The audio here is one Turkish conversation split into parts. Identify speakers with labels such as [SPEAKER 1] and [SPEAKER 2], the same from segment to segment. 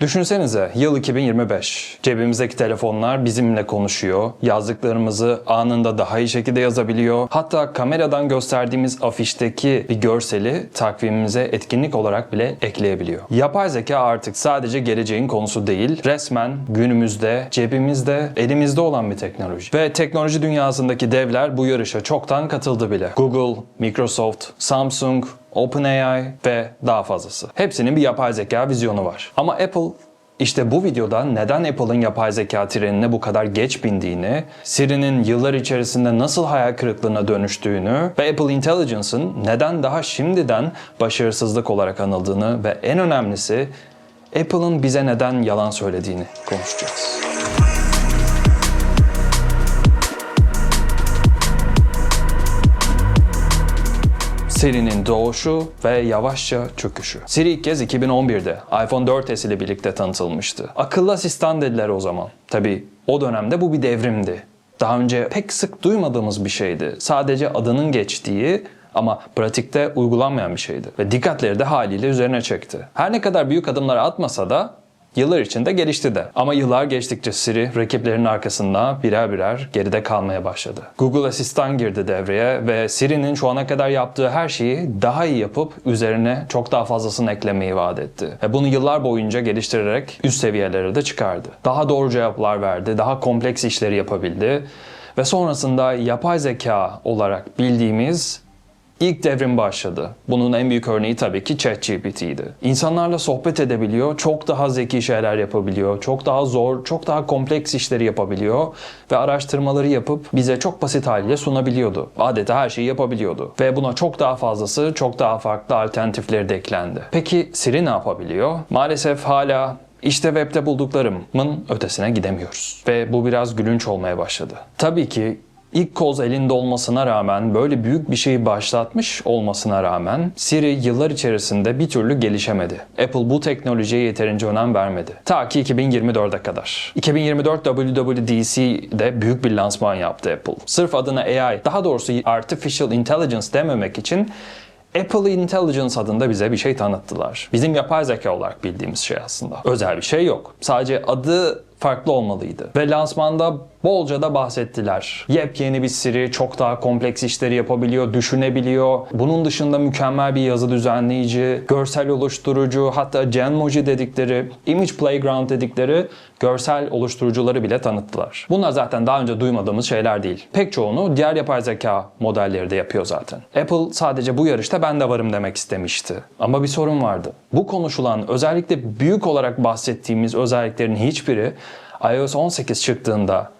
[SPEAKER 1] Düşünsenize yıl 2025. Cebimizdeki telefonlar bizimle konuşuyor. Yazdıklarımızı anında daha iyi şekilde yazabiliyor. Hatta kameradan gösterdiğimiz afişteki bir görseli takvimimize etkinlik olarak bile ekleyebiliyor. Yapay zeka artık sadece geleceğin konusu değil, resmen günümüzde, cebimizde, elimizde olan bir teknoloji. Ve teknoloji dünyasındaki devler bu yarışa çoktan katıldı bile. Google, Microsoft, Samsung, OpenAI ve daha fazlası. Hepsinin bir yapay zeka vizyonu var. Ama Apple işte bu videoda neden Apple'ın yapay zeka trenine bu kadar geç bindiğini, Siri'nin yıllar içerisinde nasıl hayal kırıklığına dönüştüğünü ve Apple Intelligence'ın neden daha şimdiden başarısızlık olarak anıldığını ve en önemlisi Apple'ın bize neden yalan söylediğini konuşacağız. Siri'nin doğuşu ve yavaşça çöküşü. Siri ilk kez 2011'de iPhone 4S ile birlikte tanıtılmıştı. Akıllı asistan dediler o zaman. Tabi o dönemde bu bir devrimdi. Daha önce pek sık duymadığımız bir şeydi. Sadece adının geçtiği ama pratikte uygulanmayan bir şeydi. Ve dikkatleri de haliyle üzerine çekti. Her ne kadar büyük adımlar atmasa da Yıllar içinde gelişti de. Ama yıllar geçtikçe Siri rakiplerinin arkasında birer birer geride kalmaya başladı. Google Asistan girdi devreye ve Siri'nin şu ana kadar yaptığı her şeyi daha iyi yapıp üzerine çok daha fazlasını eklemeyi vaat etti. Ve bunu yıllar boyunca geliştirerek üst seviyelere de çıkardı. Daha doğru cevaplar verdi, daha kompleks işleri yapabildi ve sonrasında yapay zeka olarak bildiğimiz İlk devrim başladı. Bunun en büyük örneği tabii ki ChatGPT'ydi. İnsanlarla sohbet edebiliyor, çok daha zeki şeyler yapabiliyor, çok daha zor, çok daha kompleks işleri yapabiliyor ve araştırmaları yapıp bize çok basit haliyle sunabiliyordu. Adeta her şeyi yapabiliyordu. Ve buna çok daha fazlası, çok daha farklı alternatifleri de eklendi. Peki Siri ne yapabiliyor? Maalesef hala işte webde bulduklarımın ötesine gidemiyoruz. Ve bu biraz gülünç olmaya başladı. Tabii ki İlk koz elinde olmasına rağmen, böyle büyük bir şeyi başlatmış olmasına rağmen Siri yıllar içerisinde bir türlü gelişemedi. Apple bu teknolojiye yeterince önem vermedi. Ta ki 2024'e kadar. 2024 WWDC'de büyük bir lansman yaptı Apple. Sırf adına AI, daha doğrusu Artificial Intelligence dememek için Apple Intelligence adında bize bir şey tanıttılar. Bizim yapay zeka olarak bildiğimiz şey aslında. Özel bir şey yok. Sadece adı farklı olmalıydı. Ve lansmanda bolca da bahsettiler. Yepyeni bir Siri çok daha kompleks işleri yapabiliyor, düşünebiliyor. Bunun dışında mükemmel bir yazı düzenleyici, görsel oluşturucu, hatta Genmoji dedikleri, Image Playground dedikleri görsel oluşturucuları bile tanıttılar. Bunlar zaten daha önce duymadığımız şeyler değil. Pek çoğunu diğer yapay zeka modelleri de yapıyor zaten. Apple sadece bu yarışta ben de varım demek istemişti. Ama bir sorun vardı. Bu konuşulan özellikle büyük olarak bahsettiğimiz özelliklerin hiçbiri iOS 18 çıktığında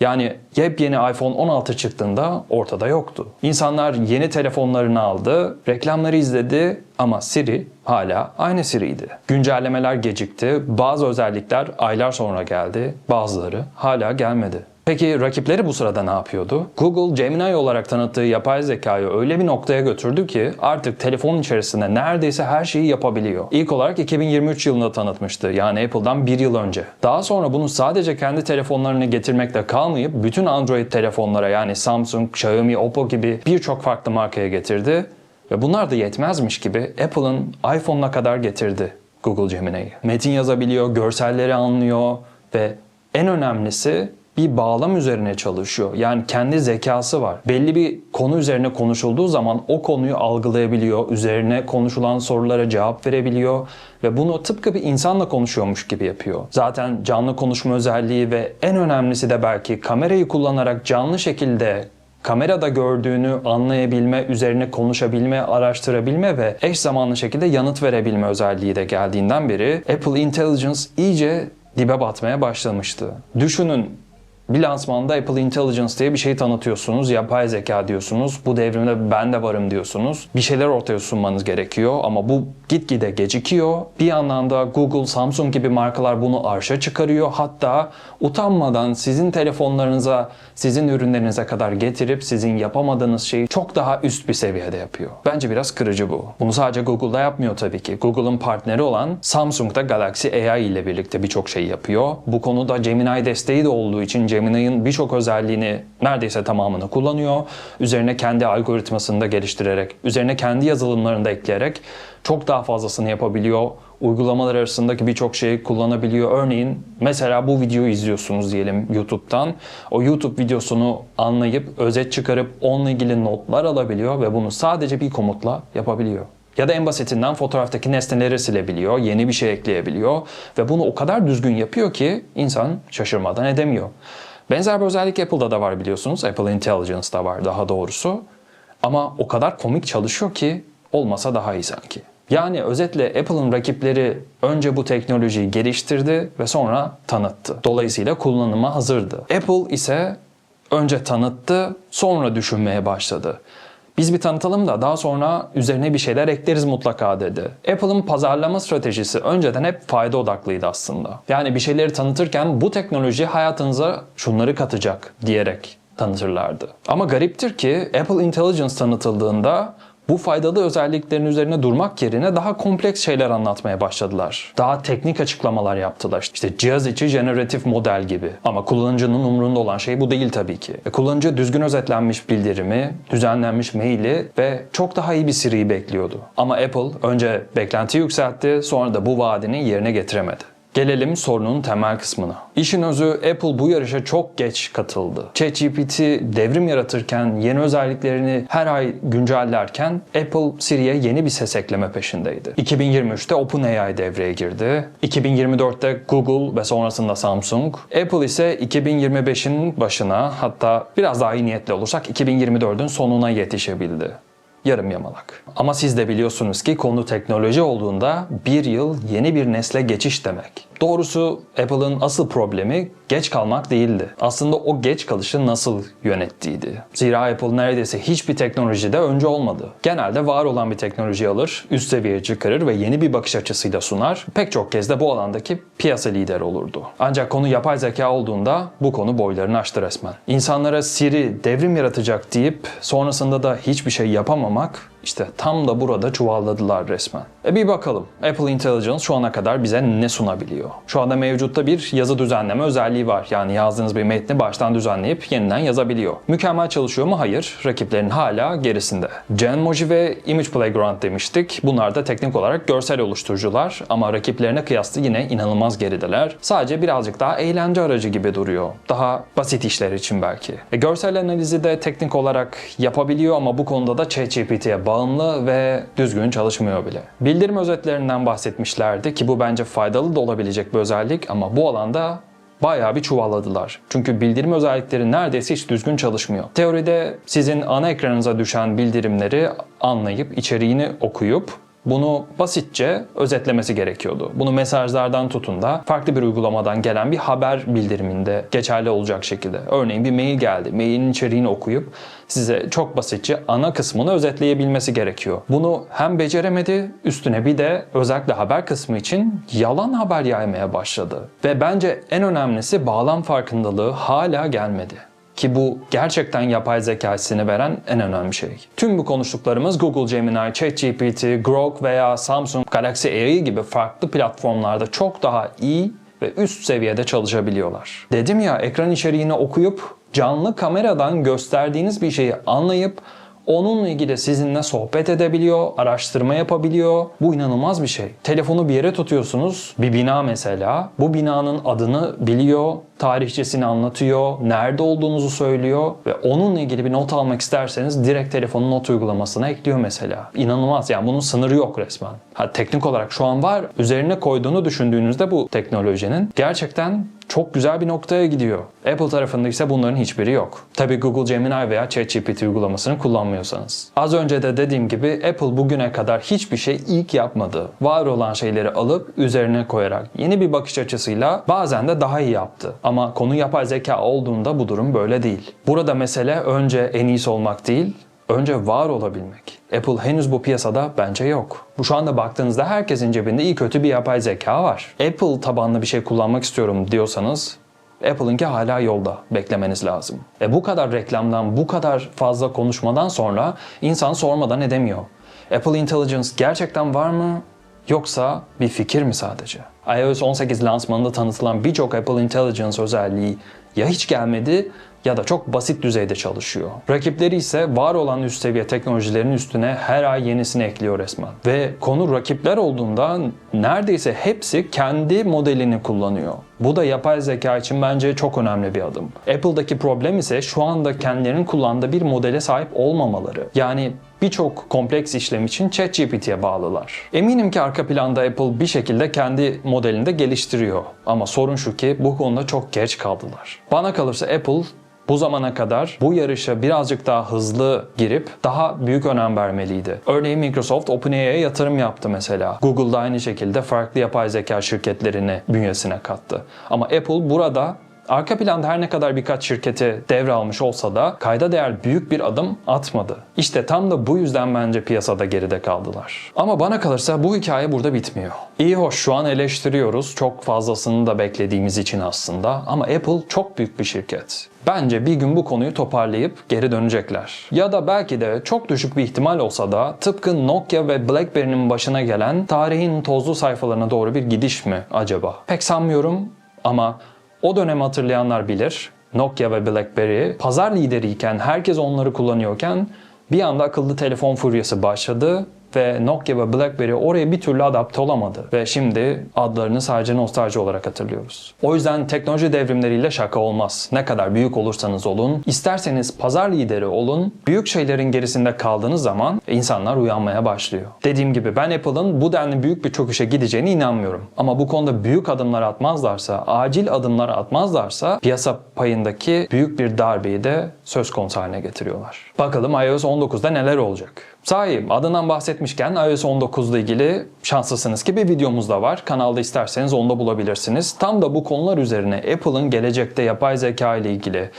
[SPEAKER 1] yani yepyeni iPhone 16 çıktığında ortada yoktu. İnsanlar yeni telefonlarını aldı, reklamları izledi ama Siri hala aynı Siri'ydi. Güncellemeler gecikti, bazı özellikler aylar sonra geldi, bazıları hala gelmedi. Peki rakipleri bu sırada ne yapıyordu? Google Gemini olarak tanıttığı yapay zekayı öyle bir noktaya götürdü ki artık telefonun içerisinde neredeyse her şeyi yapabiliyor. İlk olarak 2023 yılında tanıtmıştı yani Apple'dan bir yıl önce. Daha sonra bunu sadece kendi telefonlarını getirmekle kalmayıp bütün Android telefonlara yani Samsung, Xiaomi, Oppo gibi birçok farklı markaya getirdi. Ve bunlar da yetmezmiş gibi Apple'ın iPhone'una kadar getirdi Google Gemini'yi. Metin yazabiliyor, görselleri anlıyor ve en önemlisi bir bağlam üzerine çalışıyor. Yani kendi zekası var. Belli bir konu üzerine konuşulduğu zaman o konuyu algılayabiliyor. Üzerine konuşulan sorulara cevap verebiliyor ve bunu tıpkı bir insanla konuşuyormuş gibi yapıyor. Zaten canlı konuşma özelliği ve en önemlisi de belki kamerayı kullanarak canlı şekilde kamerada gördüğünü anlayabilme, üzerine konuşabilme, araştırabilme ve eş zamanlı şekilde yanıt verebilme özelliği de geldiğinden beri Apple Intelligence iyice dibe batmaya başlamıştı. Düşünün bir lansmanda Apple Intelligence diye bir şey tanıtıyorsunuz. Yapay zeka diyorsunuz. Bu devrimde ben de varım diyorsunuz. Bir şeyler ortaya sunmanız gerekiyor ama bu gitgide gecikiyor. Bir yandan da Google, Samsung gibi markalar bunu arşa çıkarıyor. Hatta utanmadan sizin telefonlarınıza, sizin ürünlerinize kadar getirip sizin yapamadığınız şeyi çok daha üst bir seviyede yapıyor. Bence biraz kırıcı bu. Bunu sadece Google'da yapmıyor tabii ki. Google'ın partneri olan Samsung da Galaxy AI ile birlikte birçok şey yapıyor. Bu konuda Gemini desteği de olduğu için Gemini'nin birçok özelliğini neredeyse tamamını kullanıyor. Üzerine kendi algoritmasını da geliştirerek, üzerine kendi yazılımlarını da ekleyerek çok daha fazlasını yapabiliyor. uygulamalar arasındaki birçok şeyi kullanabiliyor. Örneğin mesela bu videoyu izliyorsunuz diyelim YouTube'dan. O YouTube videosunu anlayıp özet çıkarıp onunla ilgili notlar alabiliyor ve bunu sadece bir komutla yapabiliyor. Ya da en basitinden fotoğraftaki nesneleri silebiliyor, yeni bir şey ekleyebiliyor ve bunu o kadar düzgün yapıyor ki insan şaşırmadan edemiyor. Benzer bir özellik Apple'da da var biliyorsunuz. Apple Intelligence'da var daha doğrusu. Ama o kadar komik çalışıyor ki olmasa daha iyi sanki. Yani özetle Apple'ın rakipleri önce bu teknolojiyi geliştirdi ve sonra tanıttı. Dolayısıyla kullanıma hazırdı. Apple ise önce tanıttı, sonra düşünmeye başladı. Biz bir tanıtalım da daha sonra üzerine bir şeyler ekleriz mutlaka dedi. Apple'ın pazarlama stratejisi önceden hep fayda odaklıydı aslında. Yani bir şeyleri tanıtırken bu teknoloji hayatınıza şunları katacak diyerek tanıtırlardı. Ama gariptir ki Apple Intelligence tanıtıldığında bu faydalı özelliklerin üzerine durmak yerine daha kompleks şeyler anlatmaya başladılar. Daha teknik açıklamalar yaptılar. İşte cihaz içi generatif model gibi. Ama kullanıcının umrunda olan şey bu değil tabii ki. E, kullanıcı düzgün özetlenmiş bildirimi, düzenlenmiş maili ve çok daha iyi bir Siri'yi bekliyordu. Ama Apple önce beklenti yükseltti, sonra da bu vaadini yerine getiremedi. Gelelim sorunun temel kısmına. İşin özü Apple bu yarışa çok geç katıldı. ChatGPT devrim yaratırken, yeni özelliklerini her ay güncellerken Apple Siri'ye yeni bir ses ekleme peşindeydi. 2023'te OpenAI devreye girdi. 2024'te Google ve sonrasında Samsung. Apple ise 2025'in başına hatta biraz daha iyi niyetli olursak 2024'ün sonuna yetişebildi yarım yamalak. Ama siz de biliyorsunuz ki konu teknoloji olduğunda bir yıl yeni bir nesle geçiş demek. Doğrusu Apple'ın asıl problemi geç kalmak değildi. Aslında o geç kalışı nasıl yönettiğiydi. Zira Apple neredeyse hiçbir teknolojide önce olmadı. Genelde var olan bir teknoloji alır, üst seviyeye çıkarır ve yeni bir bakış açısıyla sunar. Pek çok kez de bu alandaki piyasa lideri olurdu. Ancak konu yapay zeka olduğunda bu konu boylarını aştı resmen. İnsanlara Siri devrim yaratacak deyip sonrasında da hiçbir şey yapamamak işte tam da burada çuvalladılar resmen. E bir bakalım Apple Intelligence şu ana kadar bize ne sunabiliyor? Şu anda mevcutta bir yazı düzenleme özelliği var. Yani yazdığınız bir metni baştan düzenleyip yeniden yazabiliyor. Mükemmel çalışıyor mu? Hayır. Rakiplerin hala gerisinde. Genmoji ve Image Playground demiştik. Bunlar da teknik olarak görsel oluşturucular ama rakiplerine kıyasla yine inanılmaz gerideler. Sadece birazcık daha eğlence aracı gibi duruyor. Daha basit işler için belki. E, görsel analizi de teknik olarak yapabiliyor ama bu konuda da ChatGPT'ye bağımlı ve düzgün çalışmıyor bile. Bildirim özetlerinden bahsetmişlerdi ki bu bence faydalı da olabilecek bir özellik ama bu alanda bayağı bir çuvalladılar. Çünkü bildirim özellikleri neredeyse hiç düzgün çalışmıyor. Teoride sizin ana ekranınıza düşen bildirimleri anlayıp, içeriğini okuyup bunu basitçe özetlemesi gerekiyordu. Bunu mesajlardan tutun da farklı bir uygulamadan gelen bir haber bildiriminde geçerli olacak şekilde. Örneğin bir mail geldi. Mailin içeriğini okuyup size çok basitçe ana kısmını özetleyebilmesi gerekiyor. Bunu hem beceremedi üstüne bir de özellikle haber kısmı için yalan haber yaymaya başladı. Ve bence en önemlisi bağlam farkındalığı hala gelmedi. Ki bu gerçekten yapay zeka hissini veren en önemli şey. Tüm bu konuştuklarımız Google Gemini, ChatGPT, Grok veya Samsung Galaxy AI gibi farklı platformlarda çok daha iyi ve üst seviyede çalışabiliyorlar. Dedim ya ekran içeriğini okuyup canlı kameradan gösterdiğiniz bir şeyi anlayıp Onunla ilgili sizinle sohbet edebiliyor, araştırma yapabiliyor. Bu inanılmaz bir şey. Telefonu bir yere tutuyorsunuz, bir bina mesela. Bu binanın adını biliyor, tarihçesini anlatıyor, nerede olduğunuzu söylüyor ve onunla ilgili bir not almak isterseniz direkt telefonun not uygulamasına ekliyor mesela. İnanılmaz yani bunun sınırı yok resmen. Ha, teknik olarak şu an var. Üzerine koyduğunu düşündüğünüzde bu teknolojinin gerçekten çok güzel bir noktaya gidiyor. Apple tarafında ise bunların hiçbiri yok. Tabi Google Gemini veya ChatGPT uygulamasını kullanmıyorsanız. Az önce de dediğim gibi Apple bugüne kadar hiçbir şey ilk yapmadı. Var olan şeyleri alıp üzerine koyarak yeni bir bakış açısıyla bazen de daha iyi yaptı. Ama konu yapay zeka olduğunda bu durum böyle değil. Burada mesele önce en iyisi olmak değil, önce var olabilmek. Apple henüz bu piyasada bence yok. Bu şu anda baktığınızda herkesin cebinde iyi kötü bir yapay zeka var. Apple tabanlı bir şey kullanmak istiyorum diyorsanız Apple'ınki hala yolda. Beklemeniz lazım. E bu kadar reklamdan, bu kadar fazla konuşmadan sonra insan sormadan edemiyor. Apple Intelligence gerçekten var mı? Yoksa bir fikir mi sadece? iOS 18 lansmanında tanıtılan birçok Apple Intelligence özelliği ya hiç gelmedi ya da çok basit düzeyde çalışıyor. Rakipleri ise var olan üst seviye teknolojilerin üstüne her ay yenisini ekliyor resmen. Ve konu rakipler olduğunda neredeyse hepsi kendi modelini kullanıyor. Bu da yapay zeka için bence çok önemli bir adım. Apple'daki problem ise şu anda kendilerinin kullandığı bir modele sahip olmamaları. Yani birçok kompleks işlem için ChatGPT'ye bağlılar. Eminim ki arka planda Apple bir şekilde kendi modelini de geliştiriyor. Ama sorun şu ki bu konuda çok geç kaldılar. Bana kalırsa Apple bu zamana kadar bu yarışa birazcık daha hızlı girip daha büyük önem vermeliydi. Örneğin Microsoft OpenAI'ye yatırım yaptı mesela. Google da aynı şekilde farklı yapay zeka şirketlerini bünyesine kattı. Ama Apple burada Arka planda her ne kadar birkaç şirketi devralmış olsa da kayda değer büyük bir adım atmadı. İşte tam da bu yüzden bence piyasada geride kaldılar. Ama bana kalırsa bu hikaye burada bitmiyor. İyi hoş şu an eleştiriyoruz. Çok fazlasını da beklediğimiz için aslında. Ama Apple çok büyük bir şirket. Bence bir gün bu konuyu toparlayıp geri dönecekler. Ya da belki de çok düşük bir ihtimal olsa da tıpkı Nokia ve BlackBerry'nin başına gelen tarihin tozlu sayfalarına doğru bir gidiş mi acaba? Pek sanmıyorum ama o dönemi hatırlayanlar bilir. Nokia ve BlackBerry pazar lideriyken, herkes onları kullanıyorken bir anda akıllı telefon furyası başladı ve Nokia ve BlackBerry oraya bir türlü adapte olamadı. Ve şimdi adlarını sadece nostalji olarak hatırlıyoruz. O yüzden teknoloji devrimleriyle şaka olmaz. Ne kadar büyük olursanız olun, isterseniz pazar lideri olun, büyük şeylerin gerisinde kaldığınız zaman insanlar uyanmaya başlıyor. Dediğim gibi ben Apple'ın bu denli büyük bir çöküşe gideceğine inanmıyorum. Ama bu konuda büyük adımlar atmazlarsa, acil adımlar atmazlarsa piyasa payındaki büyük bir darbeyi de söz konusu haline getiriyorlar. Bakalım iOS 19'da neler olacak? Sahi adından bahsetmişken iOS 19 ile ilgili şanslısınız ki bir videomuz da var. Kanalda isterseniz onu da bulabilirsiniz. Tam da bu konular üzerine Apple'ın gelecekte yapay zeka ile ilgili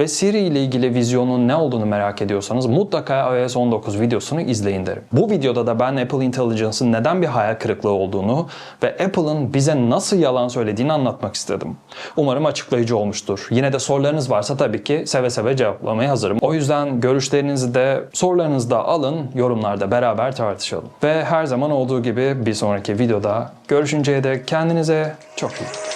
[SPEAKER 1] ve Siri ile ilgili vizyonun ne olduğunu merak ediyorsanız mutlaka iOS 19 videosunu izleyin derim. Bu videoda da ben Apple Intelligence'ın neden bir hayal kırıklığı olduğunu ve Apple'ın bize nasıl yalan söylediğini anlatmak istedim. Umarım açıklayıcı olmuştur. Yine de sorularınız varsa tabii ki seve seve cevaplamaya hazırım. O yüzden görüşlerinizi de sorularınızı da alın, yorumlarda beraber tartışalım. Ve her zaman olduğu gibi bir sonraki videoda görüşünceye dek kendinize çok iyi.